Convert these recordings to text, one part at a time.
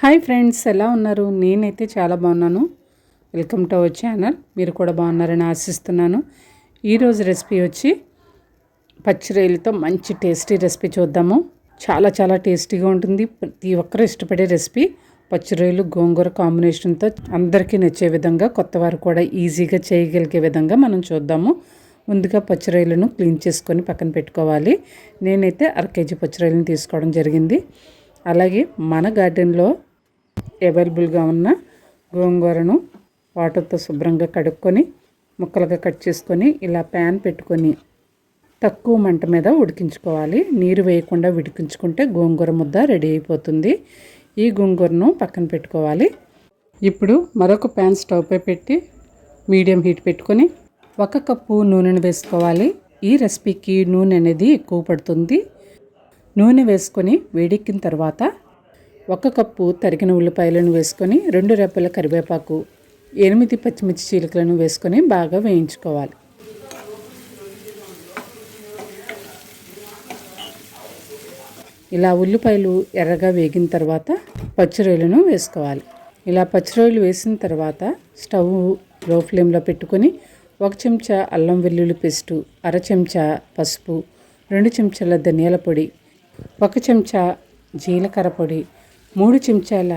Hi friends ఎలా ఉన్నారు? నేనైతే చాలా బాగున్నాను. Welcome to our channel. మీరు కూడా బాగున్నారని ఆశిస్తున్నాను. ఈరోజు రెసిపీ వచ్చి పచ్చిరొయ్యలతో మంచి టేస్టీ రెసిపీ చూద్దాము. చాలా చాలా టేస్టీగా ఉంటుంది. ప్రతి ఒక్కరు ఇష్టపడే రెసిపీ. పచ్చిరొయ్యలు గోంగూర కాంబినేషన్తో అందరికీ నచ్చే విధంగా కొత్త వారు కూడా ఈజీగా చేయగలిగే విధంగా మనం చూద్దాము. ముందుగా పచ్చిరొయ్యలను క్లీన్ చేసుకొని పక్కన పెట్టుకోవాలి. నేనైతే అర కేజీ పచ్చిరొయ్యలను తీసుకోవడం జరిగింది. అలాగే మన గార్డెన్లో అవైలబుల్గా ఉన్న గోంగూరను వాటర్తో శుభ్రంగా కడుక్కొని ముక్కలుగా కట్ చేసుకొని ఇలా ప్యాన్ పెట్టుకొని తక్కువ మంట మీద ఉడికించుకోవాలి. నీరు వేయకుండా ఉడికించుకుంటే గోంగూర ముద్ద రెడీ అయిపోతుంది. ఈ గోంగూరను పక్కన పెట్టుకోవాలి. ఇప్పుడు మరొక ప్యాన్ స్టవ్పై పెట్టి మీడియం హీట్ పెట్టుకొని ఒక కప్పు నూనెను వేసుకోవాలి. ఈ రెసిపీకి నూనె అనేది ఎక్కువ పడుతుంది. నూనె వేసుకొని వేడెక్కిన తర్వాత ఒక కప్పు తరిగిన ఉల్లిపాయలను వేసుకొని రెండు రెప్పల కరివేపాకు ఎనిమిది పచ్చిమిర్చి చీలికలను వేసుకొని బాగా వేయించుకోవాలి. ఇలా ఉల్లిపాయలు ఎర్రగా వేగిన తర్వాత పచ్చిరొయ్యలను వేసుకోవాలి. ఇలా పచ్చిరొయ్యలు వేసిన తర్వాత స్టవ్లో ఫ్లేమ్లో పెట్టుకొని ఒక చెంచా అల్లం వెల్లుల్లి పేస్టు అర చెంచా పసుపు రెండు చెంచాల ధనియాల పొడి ఒక చెంచా జీలకర్ర పొడి మూడు చెంచాల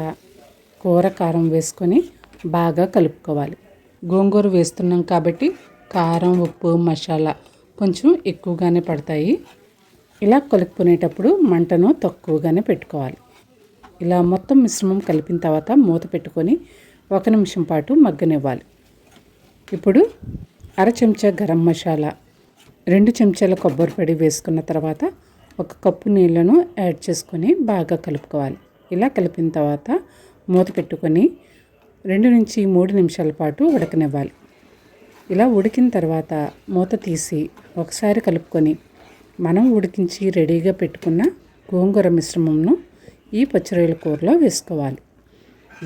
కూర కారం వేసుకొని బాగా కలుపుకోవాలి. గోంగూర వేస్తున్నాం కాబట్టి కారం ఉప్పు మసాలా కొంచెం ఎక్కువగానే పడతాయి. ఇలా కలుపుకునేటప్పుడు మంటను తక్కువగానే పెట్టుకోవాలి. ఇలా మొత్తం మిశ్రమం కలిపిన తర్వాత మూత పెట్టుకొని ఒక నిమిషం పాటు మగ్గనివ్వాలి. ఇప్పుడు అర చెంచా గరం మసాలా రెండు చెంచాల కొబ్బరి పొడి వేసుకున్న తర్వాత ఒక కప్పు నీళ్ళను యాడ్ చేసుకొని బాగా కలుపుకోవాలి. ఇలా కలిపిన తర్వాత మూత పెట్టుకొని రెండు నుంచి మూడు నిమిషాల పాటు ఉడకనివ్వాలి. ఇలా ఉడికిన తర్వాత మూత తీసి ఒకసారి కలుపుకొని మనం ఉడికించి రెడీగా పెట్టుకున్న గోంగూర మిశ్రమంను ఈ పచ్చిరొయ్యల కూరలో వేసుకోవాలి.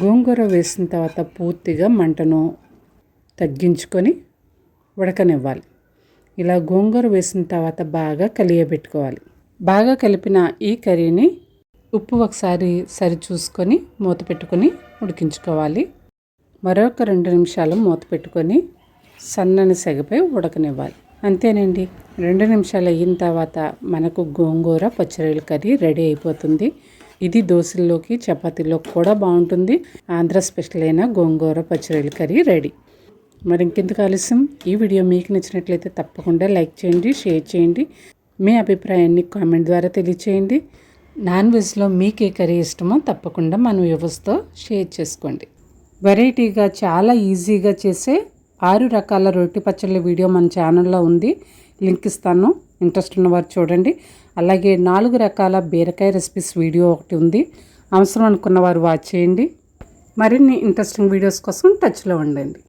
గోంగూర వేసిన తర్వాత పూర్తిగా మంటను తగ్గించుకొని ఉడకనివ్వాలి. ఇలా గోంగూర వేసిన తర్వాత బాగా కలియబెట్టుకోవాలి. బాగా కలిపిన ఈ కర్రీని ఉప్పు ఒకసారి సరి చూసుకొని మూత పెట్టుకొని ఉడికించుకోవాలి. మరొక రెండు నిమిషాలు మూత పెట్టుకొని సన్నని సెగపై ఉడకనివ్వాలి. అంతేనండి. రెండు నిమిషాలు అయిన తర్వాత మనకు గోంగూర పచ్చిరొయ్యల కర్రీ రెడీ అయిపోతుంది. ఇది దోశల్లోకి చపాతీలోకి కూడా బాగుంటుంది. ఆంధ్ర స్పెషల్ అయిన గోంగూర పచ్చిరొయ్యల కర్రీ రెడీ. మరి ఇంకెందుకు ఆలస్యం? ఈ వీడియో మీకు నచ్చినట్లయితే తప్పకుండా లైక్ చేయండి షేర్ చేయండి. మీ అభిప్రాయాన్ని కామెంట్ ద్వారా తెలియచేయండి. నాన్ వెజ్లో మీకు ఏ కర్రీ ఇష్టమో తప్పకుండా మన వ్యవస్థతో షేర్ చేసుకోండి. వెరైటీగా చాలా ఈజీగా చేసే ఆరు రకాల రొట్టి పచ్చళ్ళ వీడియో మన ఛానల్లో ఉంది. లింక్ ఇస్తాను. ఇంట్రెస్ట్ ఉన్నవారు చూడండి. అలాగే నాలుగు రకాల బీరకాయ రెసిపీస్ వీడియో ఒకటి ఉంది. అవసరం అనుకున్న వారు వాచ్ చేయండి. మరిన్ని ఇంట్రెస్టింగ్ వీడియోస్ కోసం టచ్లో ఉండండి.